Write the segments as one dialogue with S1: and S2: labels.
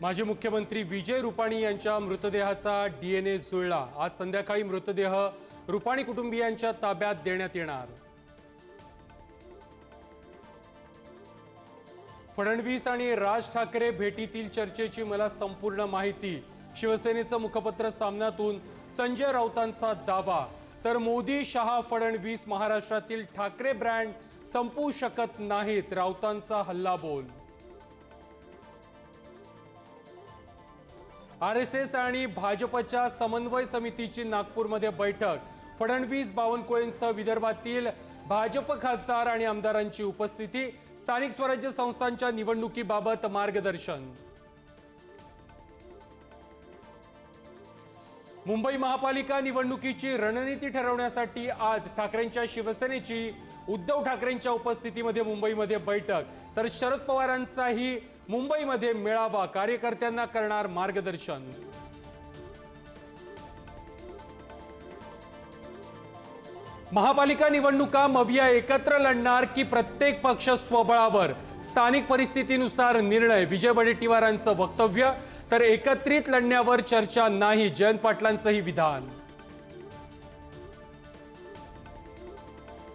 S1: माजी मुख्यमंत्री विजय रुपाणी यांच्या मृतदेहाचा डी एन ए जुळला. आज संध्याकाळी मृतदेह रुपाणी कुटुंबियांच्या ताब्यात देण्यात येणार. फडणवीस आणि राज ठाकरे भेटीतील चर्चेची मला संपूर्ण माहिती. शिवसेनेचं मुखपत्र सामन्यातून संजय राऊतांचा दावा. तर मोदी शहा फडणवीस महाराष्ट्रातील ठाकरे ब्रँड संपू शकत नाहीत राऊतांचा हल्लाबोल. आर एस एस आणि भाजपच्या समन्वय समितीची नागपूरमध्ये बैठक. फडणवीस बावनकुळेंसह विदर्भातील भाजप खासदार आणि आमदारांची उपस्थिती. स्थानिक स्वराज्य संस्थांच्या निवडणुकीबाबत मार्गदर्शन. मुंबई महापालिका निवडणुकीची रणनीती ठरवण्यासाठी आज ठाकरेंच्या शिवसेनेची उद्धव ठाकरेंच्या उपस्थितीमध्ये मुंबईमध्ये बैठक. तर शरद पवारांचाही मुंबईमध्ये मेळावा कार्यकर्त्यांना करणार मार्गदर्शन. महापालिका निवडणुका मविया एकत्र लढणार की प्रत्येक पक्ष स्वबळावर? स्थानिक परिस्थितीनुसार निर्णय विजय वडेट्टीवारांचं वक्तव्य तर एकत्रित लढण्यावर चर्चा नाही जयंत पाटलांचंही विधान.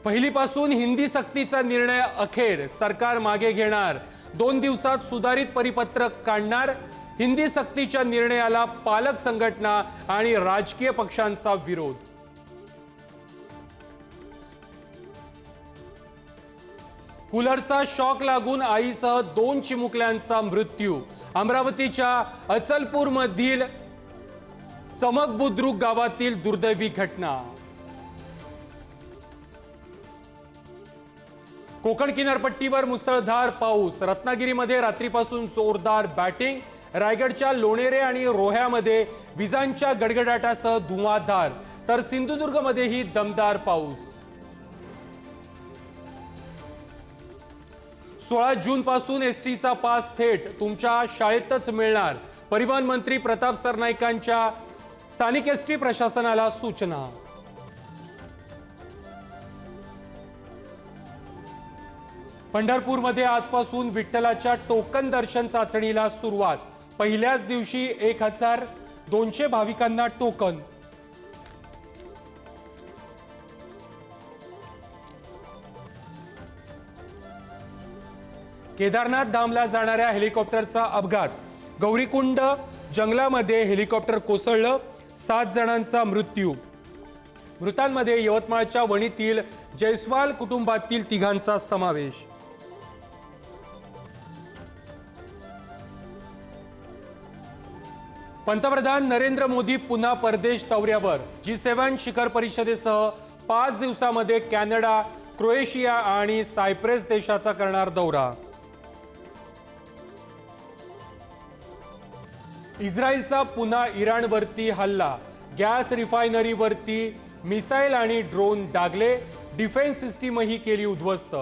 S1: पहिलीपासून हिंदी सक्तीचा निर्णय अखेर सरकार मागे घेणार. दोन दिवसात सुधारित परिपत्रक काढणार हिंदी सक्तीच्या निर्णयाला पालक संघटना आणि राजकीय पक्षांचा विरोध. कूलरचा शॉक लागून आईसह दोन चिमुकल्यांचा मृत्यू. अमरावतीच्या अचलपूर मधील चमक बुद्रुक गावातील दुर्दैवी घटना. कोकण किनारपट्टीवर मुसळधार पाऊस. रत्नागिरीमध्ये रात्रीपासून जोरदार बॅटिंग. रायगडच्या लोणेरे आणि रोह्यामध्ये विजांच्या गडगडाटासह धुवाधार. तर सिंधुदुर्गमध्येही दमदार पाऊस. सोळा जून पासून एस टीचा पास थेट तुमच्या शाळेतच मिळणार. परिवहन मंत्री प्रताप सरनाईकांच्या स्थानिक एस टी प्रशासनाला सूचना. पंढरपूरमध्ये आजपासून विठ्ठलाच्या टोकन दर्शन चाचणीला सुरुवात. पहिल्याच दिवशी एक हजार दोनशे भाविकांना टोकन. केदारनाथ धामला जाणाऱ्या हेलिकॉप्टरचा अपघात. गौरीकुंड जंगलामध्ये हेलिकॉप्टर कोसळलं सात जणांचा मृत्यू. मृतांमध्ये यवतमाळच्या वणीतील जयस्वाल कुटुंबातील तिघांचा समावेश. पंतप्रधान नरेंद्र मोदी पुन्हा परदेश दौऱ्यावर. जी सेव्हन शिखर परिषदेसह पाच दिवसामध्ये कॅनडा क्रोएशिया आणि सायप्रेस देशाचा करणार दौरा. इस्रायलचा पुन्हा इराणवरती हल्ला. गॅस रिफायनरीवरती मिसाईल आणि ड्रोन डागले डिफेन्स सिस्टीमही केली उद्ध्वस्त.